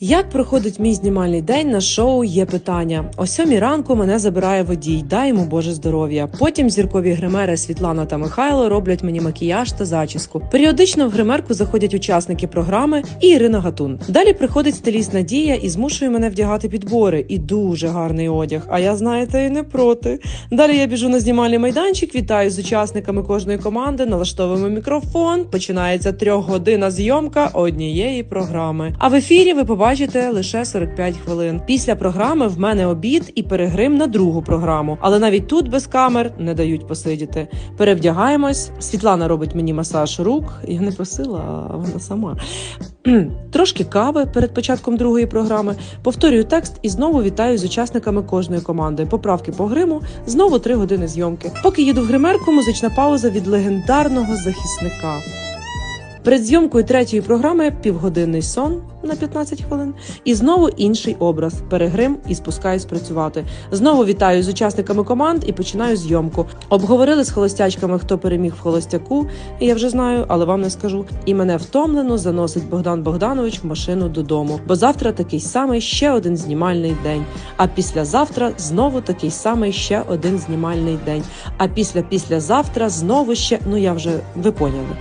Як проходить мій знімальний день на шоу є питання. О сьомій ранку мене забирає водій, дай йому Боже здоров'я. Потім зіркові гримери Світлана та Михайло роблять мені макіяж та зачіску. Періодично в гримерку заходять учасники програми і Ірина Гатун. Далі приходить стиліст Надія і змушує мене вдягати підбори і дуже гарний одяг. А я знаєте, і не проти. Далі я біжу на знімальний майданчик, вітаю з учасниками кожної команди, налаштовуємо мікрофон. Починається трьохгодинна зйомка однієї програми. А в ефірі ви побачите лише 45 хвилин. Після програми в мене обід і перегрим на другу програму. Але навіть тут без камер не дають посидіти. Перевдягаємось. Світлана робить мені масаж рук. Я не просила, а вона сама. Трошки кави перед початком другої програми. Повторюю текст і знову вітаю з учасниками кожної команди. Поправки по гриму, знову три години зйомки. Поки їду в гримерку, музична пауза від легендарного захисника. Перед зйомкою третьої програми півгодинний сон на 15 хвилин, і знову інший образ перегрим і спускаюсь працювати. Знову вітаю з учасниками команд і починаю зйомку. Обговорили з холостячками, хто переміг в холостяку. Я вже знаю, але вам не скажу. І мене втомлено заносить Богдан Богданович в машину додому. Бо завтра такий самий ще один знімальний день. А післязавтра знову такий самий ще один знімальний день. А після післязавтра знову ще ну я вже ви поняли.